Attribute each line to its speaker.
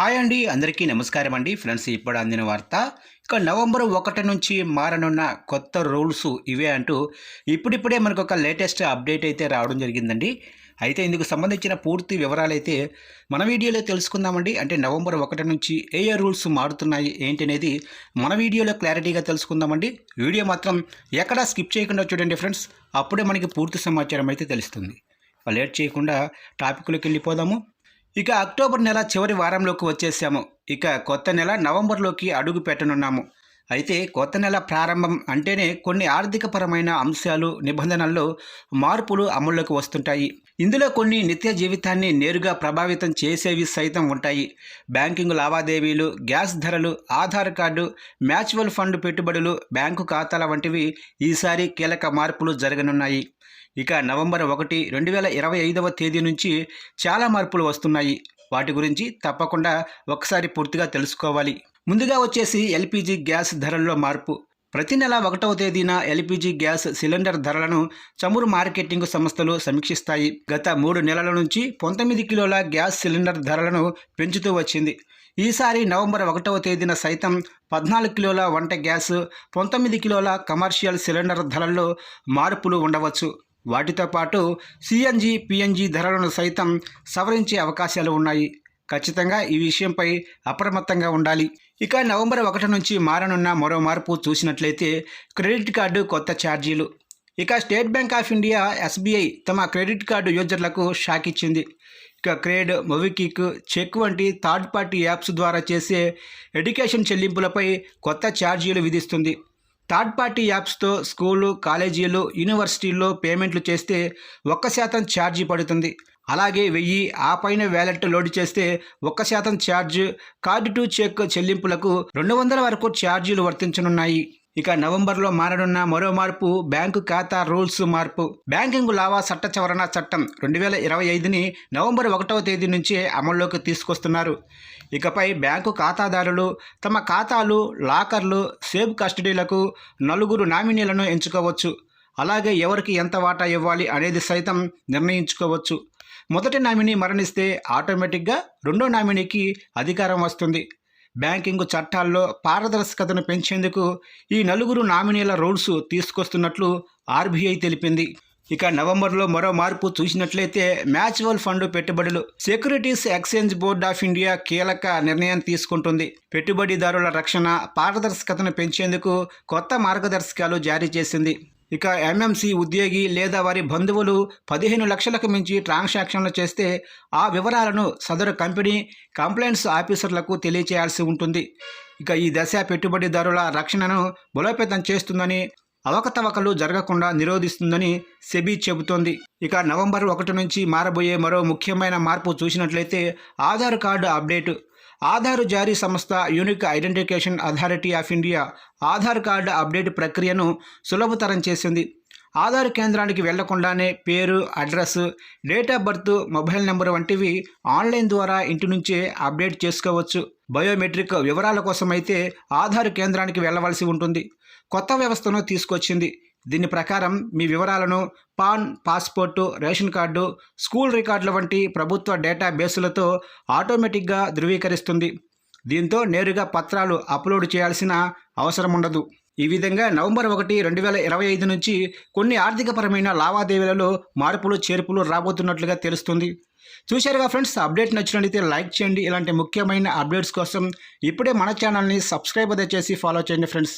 Speaker 1: Hi అండి అందరికీ నమస్కారం అండి. ఫ్రెండ్స్ ఇప్పుడు అందిన వార్త. ఇక నవంబర్ ఒకటి నుంచి మారనున్న కొత్త రూల్స్ ఇవే అంటూ ఇప్పుడిప్పుడే మనకు ఒక లేటెస్ట్ అప్డేట్ అయితే రావడం జరిగిందండి. అయితే ఇందుకు సంబంధించిన పూర్తి వివరాలు అయితే మన వీడియోలో తెలుసుకుందామండి. అంటే నవంబర్ ఒకటి నుంచి ఏ ఏ రూల్స్ మారుతున్నాయి ఏంటి అనేది మన వీడియోలో క్లారిటీగా తెలుసుకుందామండి. వీడియో మాత్రం ఎక్కడా స్కిప్ చేయకుండా చూడండి ఫ్రెండ్స్. అప్పుడే మనకి పూర్తి సమాచారం అయితే తెలుస్తుంది. లేట్ చేయకుండా టాపిక్లోకి వెళ్ళిపోదాము. ఇక అక్టోబర్ నెల చివరి వారంలోకి వచ్చేసాము. ఇక కొత్త నెల నవంబర్లోకి అడుగు పెట్టనున్నాము. అయితే కొత్త నెల ప్రారంభం అంటేనే కొన్ని ఆర్థికపరమైన అంశాలు నిబంధనల్లో మార్పులు అమల్లోకి వస్తుంటాయి. ఇందులో కొన్ని నిత్య జీవితాన్ని నేరుగా ప్రభావితం చేసేవి సైతం ఉంటాయి. బ్యాంకింగ్ లావాదేవీలు గ్యాస్ ధరలు ఆధార్ కార్డు మ్యాచువల్ ఫండ్ పెట్టుబడులు బ్యాంకు ఖాతాల వంటివి ఈసారి కీలక మార్పులు జరగనున్నాయి. ఇక నవంబర్ ఒకటి రెండు వేల ఇరవై ఐదవ తేదీ నుంచి చాలా మార్పులు వస్తున్నాయి. వాటి గురించి తప్పకుండా ఒకసారి పూర్తిగా తెలుసుకోవాలి. ముందుగా వచ్చేసి ఎల్పిజి గ్యాస్ ధరల్లో మార్పు. ప్రతి నెల ఒకటవ తేదీన ఎల్పిజి గ్యాస్ సిలిండర్ ధరలను చమురు మార్కెటింగ్ సంస్థలు సమీక్షిస్తాయి. గత మూడు నెలల నుంచి పంతొమ్మిది కిలోల గ్యాస్ సిలిండర్ ధరలను పెంచుతూ వచ్చింది. ఈసారి నవంబర్ ఒకటవ తేదీన సైతం పద్నాలుగు కిలోల వంట గ్యాస్ పంతొమ్మిది కిలోల కమర్షియల్ సిలిండర్ ధరల్లో మార్పులు ఉండవచ్చు. వాటితో పాటు సిఎన్జి పిఎన్జి ధరలను సైతం సవరించే అవకాశాలు ఉన్నాయి. ఖచ్చితంగా ఈ విషయంపై అప్రమత్తంగా ఉండాలి. ఇక నవంబర్ ఒకటి నుంచి మారనున్న మరో మార్పు చూసినట్లయితే క్రెడిట్ కార్డు కొత్త ఛార్జీలు. ఇక State Bank of India SBI తమ క్రెడిట్ కార్డు యూజర్లకు షాక్ ఇచ్చింది. ఇక క్రేడ్ మొవికిక్ చెక్ వంటి థర్డ్ పార్టీ యాప్స్ ద్వారా చేసే ఎడ్యుకేషన్ చెల్లింపులపై కొత్త ఛార్జీలు విధిస్తుంది. థర్డ్ పార్టీ యాప్స్తో స్కూలు కాలేజీలు యూనివర్సిటీల్లో పేమెంట్లు చేస్తే ఒక్క శాతం ఛార్జీ పడుతుంది. అలాగే వెయ్యి ఆ పైన వ్యాలెట్ లోడ్ చేస్తే ఒక్క శాతం ఛార్జ్ కార్డు టు చెక్ చెల్లింపులకు రెండు వందల వరకు ఛార్జీలు వర్తించనున్నాయి. ఇక నవంబర్లో మారనున్న మరో మార్పు బ్యాంకు ఖాతా రూల్స్ మార్పు. బ్యాంకింగ్ లావా చట్ట సవరణ చట్టం రెండు వేల ఇరవై ఐదుని నవంబర్ ఒకటవ తేదీ నుంచే అమల్లోకి తీసుకొస్తున్నారు. ఇకపై బ్యాంకు ఖాతాదారులు తమ ఖాతాలు లాకర్లు సేఫ్ కస్టడీలకు నలుగురు నామినీలను ఎంచుకోవచ్చు. అలాగే ఎవరికి ఎంత వాటా ఇవ్వాలి అనేది సైతం నిర్ణయించుకోవచ్చు. మొదటి నామినీ మరణిస్తే ఆటోమేటిక్గా రెండో నామినీకి అధికారం వస్తుంది. బ్యాంకింగ్ చట్టాల్లో పారదర్శకతను పెంచేందుకు ఈ నలుగురు నామినీల రూల్స్ తీసుకొస్తున్నట్లు ఆర్బీఐ తెలిపింది. ఇక నవంబర్లో మరో మార్పు చూసినట్లయితే మ్యాచువల్ ఫండ్ పెట్టుబడులు Securities Exchange Board of India కీలక నిర్ణయం తీసుకుంటుంది. పెట్టుబడిదారుల రక్షణ పారదర్శకతను పెంచేందుకు కొత్త మార్గదర్శకాలు జారీ చేసింది. ఇక ఎంఎంసి ఉద్యోగి లేదా వారి బంధువులు పదిహేను లక్షలకు మించి ట్రాన్సాక్షన్లు చేస్తే ఆ వివరాలను సదరు కంపెనీ కంప్లైంట్స్ ఆఫీసర్లకు తెలియచేయాల్సి ఉంటుంది. ఇక ఈ దశ పెట్టుబడిదారుల రక్షణను బలోపేతం చేస్తుందని అవకతవకలు జరగకుండా నిరోధిస్తుందని సెబీ చెబుతోంది. ఇక నవంబర్ ఒకటి నుంచి మారబోయే మరో ముఖ్యమైన మార్పు చూసినట్లయితే ఆధార్ కార్డు అప్డేటు ఆధార్ జారీ సంస్థ Unique Identification Authority of India Aadhaar card update ప్రక్రియను సులభతరం చేసింది. ఆధార్ కేంద్రానికి వెళ్ళకుండానే పేరు address date of birth mobile number వంటివి ఆన్లైన్ ద్వారా ఇంటి నుంచే అప్డేట్ చేసుకోవచ్చు. బయోమెట్రిక్ వివరాల కోసమైతే ఆధార్ కేంద్రానికి వెళ్ళవలసి ఉంటుంది. కొత్త వ్యవస్థను తీసుకొచ్చింది. దీని ప్రకారం మీ వివరాలను PAN passport ration card school రికార్డుల వంటి ప్రభుత్వ డేటా బేసులతో ఆటోమేటిక్గా ధృవీకరిస్తుంది. దీంతో నేరుగా పత్రాలు అప్లోడ్ చేయాల్సిన అవసరం ఉండదు ఈ విధంగా నవంబర్ ఒకటి రెండు వేల ఇరవై ఐదు నుంచి కొన్ని ఆర్థికపరమైన లావాదేవీలలో మార్పులు చేర్పులు రాబోతున్నట్లుగా తెలుస్తుంది. చూశారుగా ఫ్రెండ్స్ అప్డేట్ నచ్చినట్లయితే లైక్ చేయండి. ఇలాంటి ముఖ్యమైన అప్డేట్స్ కోసం ఇప్పుడే మన ఛానల్ని సబ్స్క్రైబ్ అదే చేసి ఫాలో చేయండి ఫ్రెండ్స్.